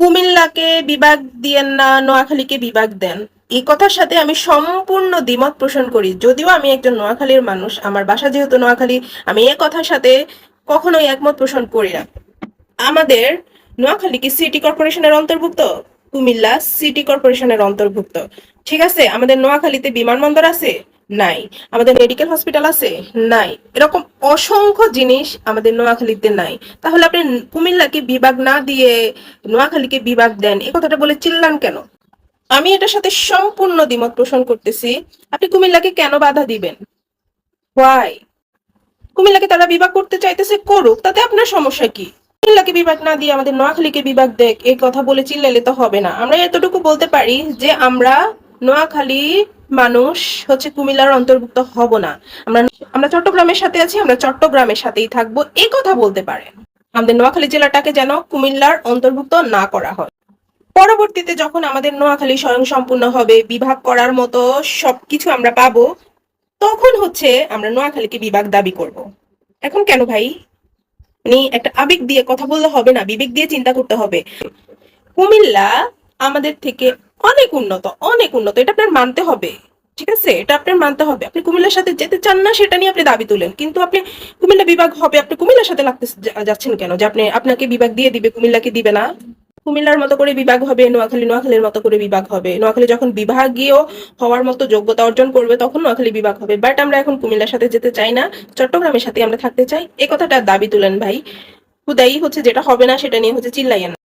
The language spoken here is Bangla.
কুমিল্লাকে বিভাগ দিয়েন না, নোয়াখালীকে বিভাগ দেন। এই কথার সাথে আমি সম্পূর্ণ দ্বিমত পোষণ করি। যদিও আমি একজন নোয়াখালীর মানুষ, আমার বাসা যেহেতু নোয়াখালী, আমি এ কথার সাথে কখনোই একমত পোষণ করি না। আমাদের নোয়াখালী কি সিটি কর্পোরেশনের অন্তর্ভুক্ত? কুমিল্লা সিটি কর্পোরেশনের অন্তর্ভুক্ত। ঠিক আছে? আমাদের নোয়াখালীতে বিমানবন্দর আছে? নাই। আমাদের মেডিকেল হসপিটাল আছে? নাই। এরকম অসংখ্য জিনিস আমাদের নোয়াখালীতে নাই। তাহলে আপনি কুমিল্লাকে বিভাগ না দিয়ে নোয়াখালীকে বিভাগ দেন, এই কথাটা বলে চিল্লান কেন? আমি এটার সাথে সম্পূর্ণ দ্বিমত পোষণ করতেছি। আপনি কুমিল্লাকে কেন বাধা দিবেন? ওয়াই কুমিল্লাকে তারা বিভাগ করতে চাইতেছে করুক, তাতে আপনার সমস্যা কি? কুমিল্লাকে বিভাগ না দিয়ে আমাদের নোয়াখালীকে বিভাগ দেখ, এই কথা বলে চিল্লালে তো হবে না। আমরা এতটুকু বলতে পারি যে আমরা নোয়াখালী মানুষ হচ্ছে কুমিল্লার অন্তর্ভুক্ত হব না। আমরা আমরা চট্টগ্রামের সাথে আছি, আমরা চট্টগ্রামের সাথেই থাকব। এই কথা বলতে পারেন। আমাদের নোয়াখালী জেলাটাকে যেন কুমিল্লার অন্তর্ভুক্ত না করা হয়। পরবর্তীতে যখন আমাদের নোয়াখালী স্বয়ং সম্পূর্ণ হবে, বিভাগ করার মতো সবকিছু আমরা পাবো, তখন হচ্ছে আমরা নোয়াখালীকে বিভাগ দাবি করব। এখন কেন ভাই? মানে একটা আবেগ দিয়ে কথা বললে হবে না, বিবেক দিয়ে চিন্তা করতে হবে। কুমিল্লা আমাদের থেকে অনেক উন্নত অনেক উন্নত। এটা আপনার মানতে হবে, ঠিক আছে? এটা আপনার মানতে হবে। আপনি কুমিল্লার সাথে যেতে চান না, সেটা নিয়ে আপনি দাবি তুলেন। কিন্তু আপনি কুমিল্লা বিভাগ হবে, আপনি কুমিল্লার সাথে লাগতে যাচ্ছেন কেন? যে আপনি, আপনাকে বিভাগ দিয়ে দিবে, কুমিল্লাকে দিবে না? কুমিল্লার মতো করে বিভাগ হবে, নোয়াখালী, নোয়াখালীর মতো করে বিভাগ হবে। নোয়াখালী যখন বিভাগীয় হওয়ার মতো যোগ্যতা অর্জন করবে, তখন নোয়াখালী বিভাগ হবে। বাট আমরা এখন কুমিল্লার সাথে যেতে চাই না, চট্টগ্রামের সাথে আমরা থাকতে চাই। এ কথাটা দাবি তুলেন ভাই। হুদাই হচ্ছে যেটা হবে না, সেটা নিয়ে হচ্ছে চিল্লাইয়েন